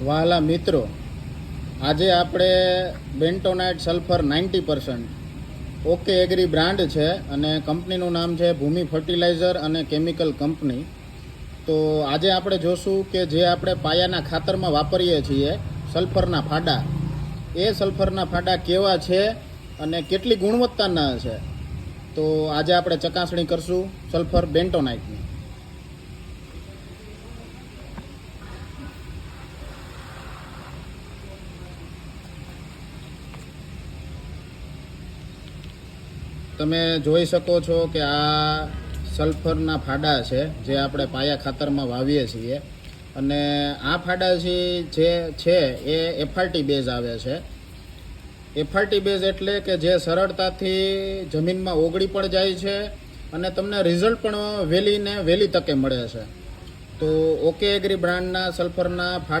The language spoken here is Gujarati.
વહાલા મિત્રો, આજે આપણે bentonite sulphur ninety percent. Okay agri brand છે અને કંપનીનું નામ છે ભૂમિ ફર્ટિલાઇઝર અને કેમિકલ કંપની. તો આજે આપણે જોશું કે જે આપણે પાયાના ખાતરમાં વાપરીએ છીએ સલ્ફરના ફાડા. એ સલ્ફરના ફાડા કેવા છે અને કેટલી ગુણવત્તાના છે? તો આજે આપણે ચકાસણી કરશું સલ્ફર બેન્ટોનાઇટની. તમે જોઈ શકો છો કે આ સલ્ફરના ફાડા છે, જે આપણે પાયા ખાતરમાં વાવીએ છીએ. અને આ ફાડા જે છે, એ એફઆરટી બેઝ આવે છે. એફઆરટી બેઝ એટલે કે જે સરળતાથી જમીનમાં ઓગળી પણ જાય છે અને તમને રિઝલ્ટ પણ વહેલી ને વહેલી તકે મળે છે. તો ઓકે એગ્રી બ્રાન્ડના સલ્ફરના ફાડા